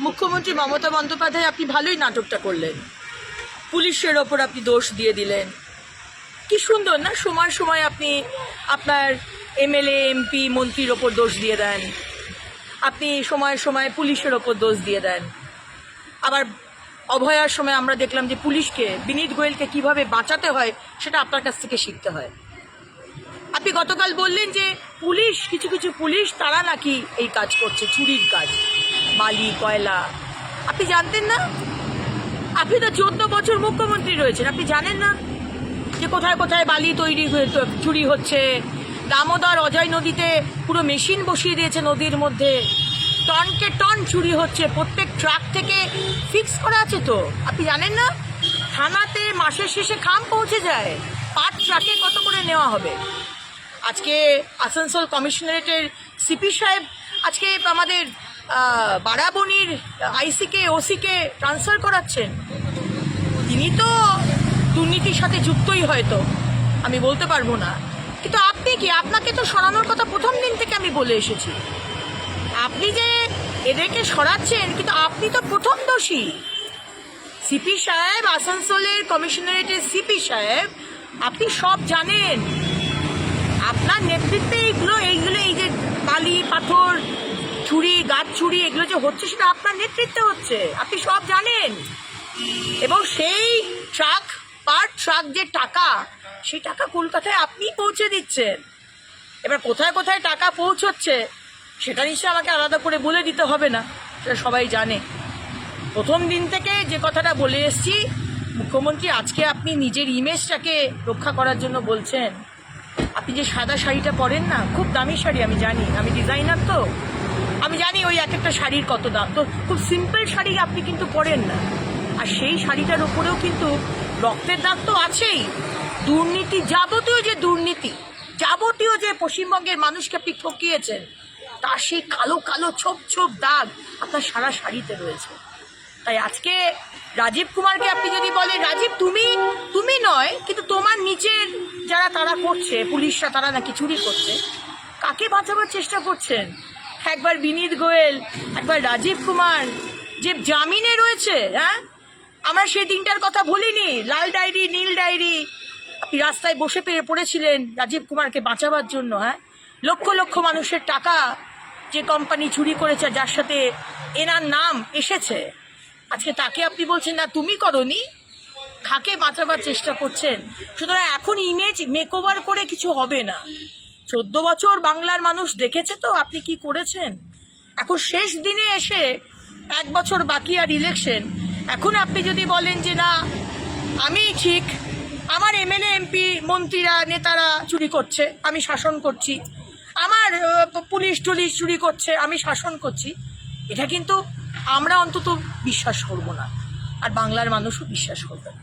মুখ্যমন্ত্রী মমতা বন্দ্যোপাধ্যায়, আপনি ভালোই নাটকটা করলেন। পুলিশের ওপর আপনি দোষ দিয়ে দিলেন। কি সুন্দর না? সময় সময় আপনি আপনার এমএলএ, এমপি, মন্ত্রীর ওপর দোষ দিয়ে দেন। আপনি সময় সময় পুলিশের ওপর দোষ দিয়ে দেন। আবার অভয়ার সময় আমরা দেখলাম যে পুলিশকে, বিনীত গোয়েলকে কীভাবে বাঁচাতে হয়, সেটা আপনার কাছ থেকে শিখতে হয়। আপনি গতকাল বললেন যে পুলিশ, কিছু কিছু পুলিশ, তারা নাকি এই কাজ করছে, চুরির কাজ। বালি কয়লা। আপনি জানতেন না? আপনি তো চোদ্দ বছর মুখ্যমন্ত্রী রয়েছেন, আপনি জানেন না যে কোথায় কোথায় বালি তৈরি হয়ে চুরি হচ্ছে। দামোদর অজয় নদীতে পুরো মেশিন বসিয়ে দিয়েছে নদীর মধ্যে। টনকে টন চুরি হচ্ছে, প্রত্যেক ট্রাক থেকে ফিক্স করা আছে তো। আপনি জানেন না? থানাতে মাসের শেষে খাম পৌঁছে যায়। পাঁচ ট্রাকে কত করে নেওয়া হবে? আজকে আসানসোল কমিশনারেটের সিপি সাহেব, আজকে আমাদের বারাবনির আইসিকে, ওসিকে ট্রান্সফার করাচ্ছেন। তিনি তো দুর্নীতির সাথে যুক্তই হয়তো, আমি বলতে পারব না। কিন্তু আপনি কি, আপনাকে তো সরানোর কথা প্রথম দিন থেকে আমি বলে এসেছি। আপনি যে এদেরকে সরাচ্ছেন, কিন্তু আপনি তো প্রথম দোষী। সিপি সাহেব, আসানসোলের কমিশনারেটের সিপি সাহেব, আপনি সব জানেন। আপনার নেতৃত্বে এইগুলো এইগুলো, এই যে বালি, পাথর চুরি গাছ চুরি এগুলো যে হচ্ছে সেটা আপনার নেতৃত্বে হচ্ছে। আপনি সব জানেন। এবং সেই ট্রাক, পার ট্রাক যে টাকা, সেই টাকা কলকাতায় আপনি পৌঁছে দিচ্ছেন। এবার কোথায় কোথায় টাকা পৌঁছচ্ছে সেটা নিশ্চয়ই আমাকে আলাদা করে বলে দিতে হবে না, সেটা সবাই জানে। প্রথম দিন থেকে যে কথাটা বলে এসছি, মুখ্যমন্ত্রী আজকে আপনি নিজের ইমেজটাকে রক্ষা করার জন্য বলছেন। আপনি যে সাদা শাড়িটা পরেন না, খুব দামি শাড়ি, আমি জানি। আমি ডিজাইনার তো। আমি জানি ওই এক একটা শাড়ির কত দাম। তো খুব সিম্পল শাড়ি আপনি কিন্তু পরেন না। আর সেই শাড়িটার উপরেও কিন্তু রক্তের দাগ তো আছেই। দুর্নীতি যাবতীয় যে দুর্নীতি, যাবতীয় যে পশ্চিমবঙ্গের মানুষকে আপনি ঠকিয়েছেন তার সেই কালো কালো, ছোপ ছোপ দাগ আপনার সারা শাড়িতে রয়েছে। তাই আজকে রাজীব কুমারকে আপনি যদি বলেন, রাজীব, তুমি তুমি নয়, কিন্তু তোমার নিচের যারা তারা করছে, পুলিশরা তারা নাকি চুরি করছে। কাকে বাঁচাবার চেষ্টা করছেন? একবার বিনীত গোয়েল, একবার রাজীব কুমার, যে জামিনে রয়েছে হ্যাঁ? আমরা সেই দিনটার কথা বলিনি লাল ডায়েরি, নীল ডায়েরি। আপনি রাস্তায় বসে পেয়ে পড়েছিলেন রাজীব কুমারকে বাঁচাবার জন্য হ্যাঁ? লক্ষ লক্ষ মানুষের টাকা যে কোম্পানি চুরি করেছে, যার সাথে এনার নাম এসেছে। আজকে তাকে আপনি বলছেন, না, তুমি করনি। কাকে বাঁচাবার চেষ্টা করছেন? সুতরাং এখন ইমেজ মেকওভার করে কিছু হবে না। চোদ্দ বছর বাংলার মানুষ দেখেছে তো, আপনি কি করেছেন? এখন শেষ দিনে এসে এক বছর বাকি আর ইলেকশন এখন আপনি যদি বলেন যে না, আমি ঠিক, আমার এমএলএ, এমপি, মন্ত্রীরা, নেতারা চুরি করছে, আমি শাসন করছি। আমার পুলিশ টুলিশ চুরি করছে, আমি শাসন করছি। এটা কিন্তু আমরা অন্তত বিশ্বাস করব না। আর বাংলার মানুষও বিশ্বাস করবে না।